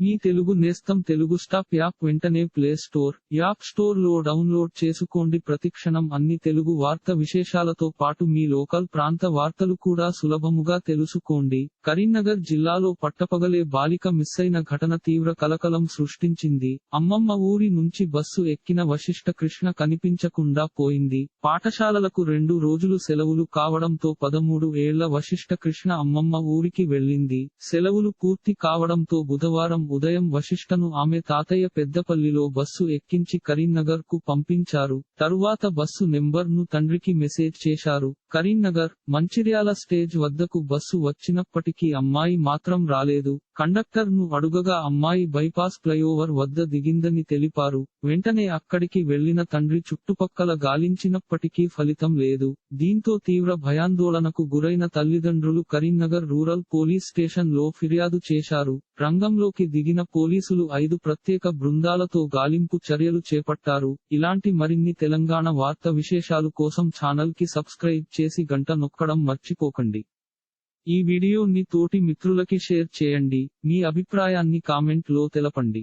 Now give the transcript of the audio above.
మీ తెలుగు నేస్తం Telugu stop app వెంటనే play store app స్టోర్లో డౌన్లోడ్ చేసుకోండి. ప్రతిక్షణం అన్ని తెలుగు వార్త విశేషాలతో పాటు మీ లోకల్ ప్రాంత వార్తలు కూడా సులభముగా తెలుసుకోండి. కరీంనగర్ జిల్లాలో పట్టపగలే బాలిక మిస్సైన ఘటన తీవ్ర కలకలం సృష్టించింది. అమ్మమ్మ ఊరి నుంచి బస్సు ఎక్కిన వశిష్ఠ కృష్ణ కనిపించకుండా పోయింది. పాఠశాలలకు రెండు రోజులు సెలవులు కావడంతో పదమూడు ఏళ్ళ వశిష్ట కృష్ణ అమ్మమ్మ ఊరికి వెళ్ళింది. సెలవులు పూర్తి కావడంతో బుధవారం ఉదయం వశిష్ఠను ఆమె తాతయ్య పెద్దపల్లిలో బస్సు ఎక్కించి కరీంనగర్కు పంపించారు. తరువాత బస్సు నెంబర్ను తండ్రికి మెసేజ్ చేశారు. కరీంనగర్ మంచిర్యాల స్టేజ్ వద్దకు బస్సు వచ్చినప్పటికీ అమ్మాయి మాత్రం రాలేదు. కండక్టర్ను అడుగగా అమ్మాయి బైపాస్ ఫ్లైఓవర్ వద్ద దిగిందని తెలిపారు. వెంటనే అక్కడికి వెళ్ళిన తండ్రి చుట్టుపక్కల గాలించినప్పటికీ ఫలితం లేదు. దీంతో తీవ్ర భయాందోళనకు గురైన తల్లిదండ్రులు కరీంనగర్ రూరల్ పోలీస్ స్టేషన్లో ఫిర్యాదు చేశారు. రంగంలోకి దిగిన పోలీసులు ఐదు ప్రత్యేక బృందాలతో గాలింపు చర్యలు చేపట్టారు. ఇలాంటి మరిన్ని తెలంగాణ వార్త విశేషాలు కోసం ఛానల్కి సబ్స్క్రైబ్ చేసి గంట నొక్కడం మర్చిపోకండి. ఈ వీడియోని తోటి మిత్రులకి షేర్ చేయండి. మీ అభిప్రాయాన్ని కామెంట్లో తెలపండి.